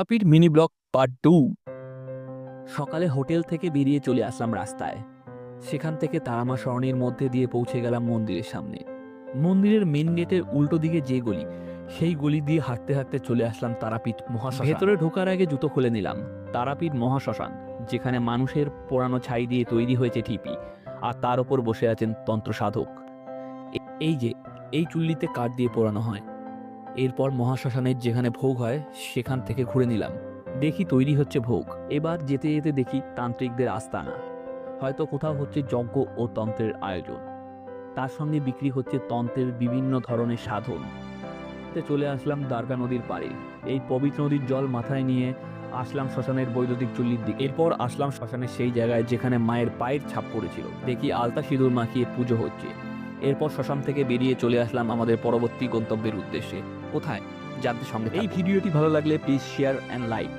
আপির mini blog part two. সকালে hotel থেকে বেরিয়ে চলে আসলাম রাস্তায়। সেখান থেকে তারামা সরণির মধ্যে দিয়ে পৌঁছে গেলাম মন্দিরের সামনে। মন্দিরের মেন গেটের উল্টো দিকে যে গলি, সেই গলি দিয়ে হাঁটতে হাঁটতে চলে আসলাম তারাপীঠ মহাশ্মশান। ভেতরে ঢোকার আগে জুতো খুলে নিলাম, তারাপীঠ মহাশ্মশান, যেখানে মানুষের পোড়ানো ছাই দিয়ে তৈরি হয়েছে ঠিপি, আর তার ওপর বসে আছেন তন্ত্র সাধক এই যে, এই চুল্লিতে কাঠ দিয়ে পোড়ানো হয়। এরপর মহাশ্মশানের যেখানে ভোগ হয়, সেখান থেকে ঘুরে নিলাম। দেখি তৈরি হচ্ছে ভোগ। এবার যেতে যেতে দেখি তান্ত্রিকদের আস্তানা। হয়তো কোথাও হচ্ছে যজ্ঞ ও তন্ত্রের আয়োজন। তার সঙ্গে বিক্রি হচ্ছে তন্ত্রের বিভিন্ন ধরনের সাধন। চলে আসলাম দ্বারকা নদীর পাড়ে। এই পবিত্র নদীর জল মাথায় নিয়ে আসলাম শ্মশানের বৈদ্যুতিক চুল্লির দিকে। এরপর আসলাম শ্মশানের সেই জায়গায় যেখানে মায়ের পায়ের ছাপ পড়েছিল। দেখি আলতা সিঁদুর মাখিয়ে পুজো হচ্ছে। এরপর শ্মশান থেকে বেরিয়ে চলে আসলাম আমাদের পরবর্তী গন্তব্যের উদ্দেশ্যে। কোথায়? জানতে সঙ্গে এই ভিডিওটি ভালো লাগলে প্লিজ শেয়ার অ্যান্ড লাইক